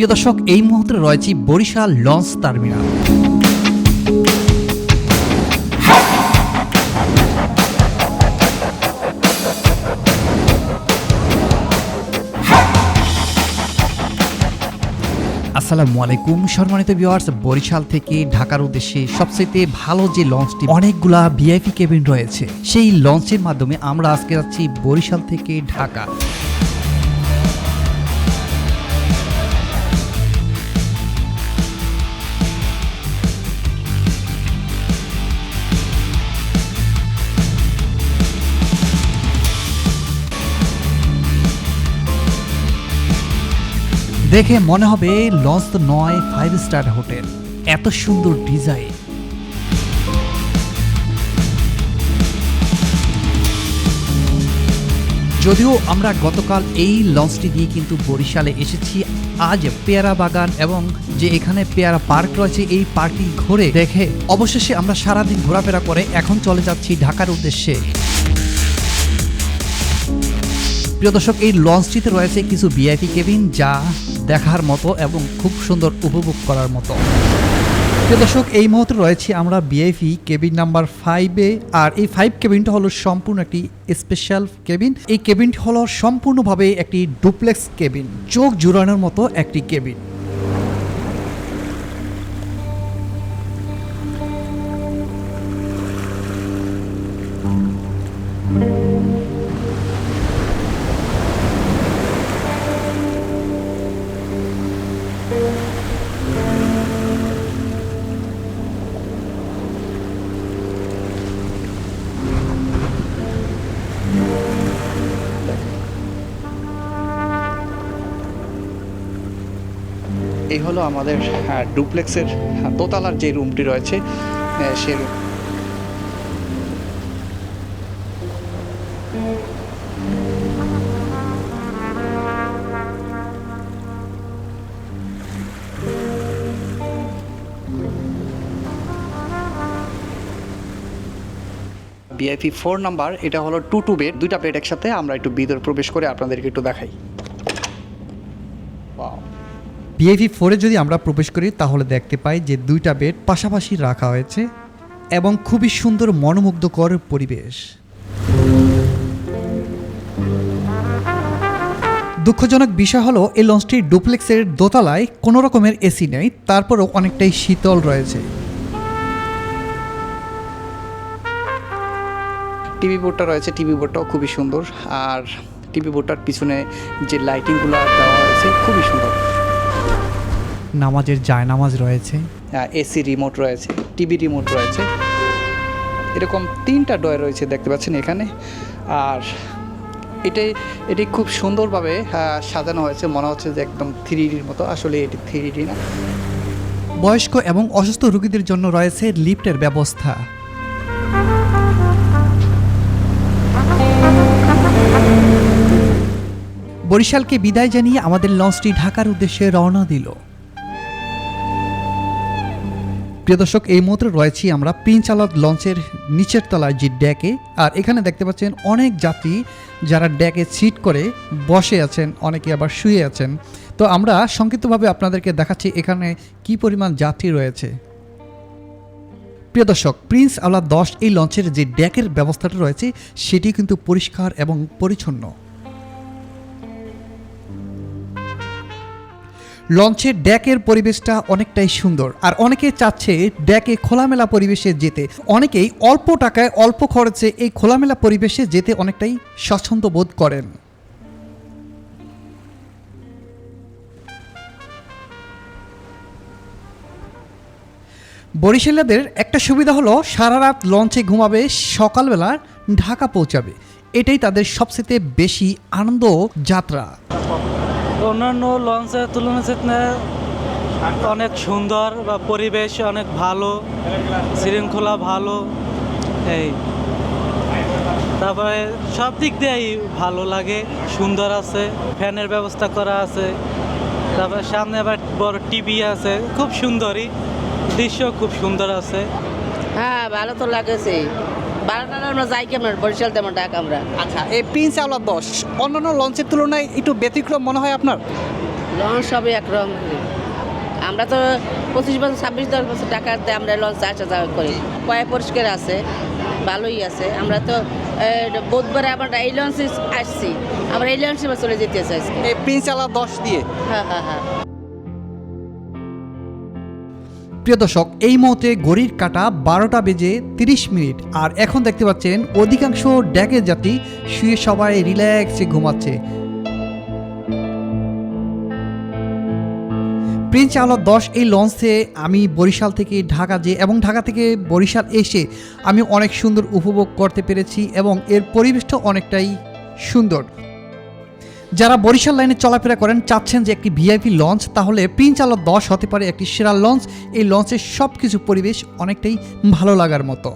প্রিয় দর্শক, এই মুহূর্তে রয়েছি বরিশাল লঞ্চ টার্মিনাল। আসসালামু আলাইকুম, সম্মানিত ভিউয়ার্স বরিশাল থেকে ঢাকার উদ্দেশ্যে সবচেয়ে ভালো যে লঞ্চটি, অনেকগুলা ভিআইপি কেবিন রয়েছে। সেই লঞ্চের মাধ্যমে আমরা আজকে যাচ্ছি বরিশাল থেকে ঢাকা। দেখে মনে হবে লঞ্চ তো নয় ফাইভ স্টার হোটেল এত সুন্দর ডিজাইন যদিও আমরা গতকাল এই লঞ্চটি দিয়ে কিন্তু বরিশালে এসেছি, আজ পেয়ারা বাগান এবং যে এখানে পেয়ারা পার্ক রয়েছে, এই পার্কটি ঘুরে দেখে অবশেষে আমরা সারাদিন ঘোরাফেরা করে এখন চলে যাচ্ছি ঢাকার উদ্দেশ্যে। প্রিয় দর্শক, এই লঞ্চটিতে রয়েছে কিছু ভিআইপি কেবিন যা দেখার মতো এবং খুব সুন্দর উপভোগ করার মতো। প্রিয় দর্শক, এই মুহূর্তে রয়েছে আমরা বিআইপি কেবিন নাম্বার ফাইভে আর এই ফাইভ কেবিনটা হলো সম্পূর্ণ একটি স্পেশাল কেবিন। এই কেবিনটি হলো সম্পূর্ণভাবে একটি ডুপ্লেক্স কেবিন, চোখ জুড়ানোর মতো একটি কেবিন। এই হলো আমাদের হ্যাঁ, ডুপ্লেক্সের হ্যাঁ, দোতলার যে রুমটি রয়েছে সে রুম বিআইপি ফোর নাম্বার এটা হলো টু টু বেড দুইটা বেড একসাথে আমরা একটু ভিতরে প্রবেশ করে আপনাদেরকে একটু দেখাই. বিআইপি ফোরে যদি আমরা প্রবেশ করি, তাহলে দেখতে পাই যে দুইটা বেড পাশাপাশি রাখা হয়েছে এবং খুবই সুন্দর মনোমুগ্ধকর পরিবেশ। দুঃখজনক বিষয় হলো, এই লঞ্চটির ডুপ্লেক্সের দোতলায় কোনো রকমের এসি নেই, তারপরও অনেকটাই শীতল রয়েছে। টিভি বোর্ডটা রয়েছে, টিভি বোর্ডটাও খুবই সুন্দর, আর টিভি বোর্ডটার পিছনে যে লাইটিংগুলো দেওয়া হয়েছে, খুবই সুন্দর। নামাজের জায়নামাজ রয়েছে। এসি রিমোট রয়েছে টিভি রিমোট রয়েছে। এরকম তিনটা ডয় রয়েছে দেখতে পাচ্ছেন এখানে। আর এটাই এটি খুব সুন্দরভাবে সাজানো হয়েছে। মনে হচ্ছে যে একদম থ্রি ডির মতো। আসলে এটি থ্রি ডি না। বয়স্ক এবং অসুস্থ রোগীদের জন্য রয়েছে লিফটের ব্যবস্থা। বরিশালকে বিদায় জানিয়ে আমাদের লঞ্চটি ঢাকার উদ্দেশ্যে রওনা দিল। প্রিয় দর্শক, এই মুহূর্তে রয়েছি আমরা প্রিন্স আলাদ লঞ্চের নিচের তলায় যে ডেকে, আর এখানে দেখতে পাচ্ছেন অনেক যাত্রী যারা ডেকে সিট করে বসে আছেন, অনেকে আবার শুয়ে আছেন। তো আমরা সংক্ষিপ্তভাবে আপনাদেরকে দেখাচ্ছি এখানে কি পরিমাণ যাত্রী রয়েছে। প্রিয় দর্শক, প্রিন্স আলাদ দশ এই লঞ্চের যে ডেকের ব্যবস্থাটা রয়েছে, সেটি কিন্তু পরিষ্কার এবং পরিচ্ছন্ন। লঞ্চের ডেকের পরিবেশটা অনেকটাই সুন্দর। আর অনেকে চাচ্ছে ডেকে খোলামেলা পরিবেশে যেতে। অনেকেই অল্প টাকায় অল্প খরচে এই খোলামেলা পরিবেশে যেতে অনেকটাই স্বচ্ছন্দ বোধ করেন। বরিশালীদের একটা সুবিধা হলো সারা রাত লঞ্চে ঘুমাবে, সকালবেলা ঢাকা পৌঁছাবে। এটাই তাদের সবচেয়ে বেশি আনন্দ যাত্রা। অন্যান্য লঞ্চের তুলনায় অনেক সুন্দর বা পরিবেশ অনেক ভালো, শৃঙ্খলা ভালো, এই। তারপরে সব দিক দিয়েই ভালো লাগে, সুন্দর আছে, ফ্যানের ব্যবস্থা করা আছে, তারপরে সামনে আবার বড় টিভি আছে, খুব সুন্দরই, দৃশ্য খুব সুন্দর আছে। হ্যাঁ ভালো তো লাগেছে বারোটা আমরা যাই কেমন বরিশাল তেমন ডাক আমরা। আচ্ছা এই প্রিন্স আওলা দশ অন্যান্য লঞ্চের তুলনায় একটু ব্যতিক্রম মনে হয় আপনার? লঞ্চ সবই একরকম। আমরা তো পঁচিশ বছর ছাব্বিশ দশ বছর টাকাতে আমরা লঞ্চ আসা যাওয়া করি। পয় পরিষ্কার আছে ভালোই আছে। আমরা তো বুধবারে আমরা এই লঞ্চে আসছি। আমরা এই লঞ্চে চলে যেতে চাইছি এই প্রিন্স আলার দশ দিয়ে? হ্যাঁ হ্যাঁ হ্যাঁ। প্রিয় দর্শক, এই মুহূর্তে ঘড়ির কাটা বারোটা বেজে তিরিশ মিনিট। আর এখন দেখতে পাচ্ছেন, অধিকাংশ ড্যাকের যাত্রী শুয়ে সবাই রিল্যাক্সে ঘুমাচ্ছে। প্রিন্স আলো দশ এই লঞ্চে আমি বরিশাল থেকে ঢাকা যে এবং ঢাকা থেকে বরিশাল এসে আমি অনেক সুন্দর উপভোগ করতে পেরেছি এবং এর পরিবেশটা অনেকটাই সুন্দর। যারা বরিশাল লাইনে চলাফেরা করেন, চাচ্ছেন যে একটি ভিআইপি লঞ্চ তাহলে প্রিন্স আলো দশ হতে পারে একটি সেরা লঞ্চ এই লঞ্চের সব কিছু পরিবেশ অনেকটাই ভালো লাগার মতো।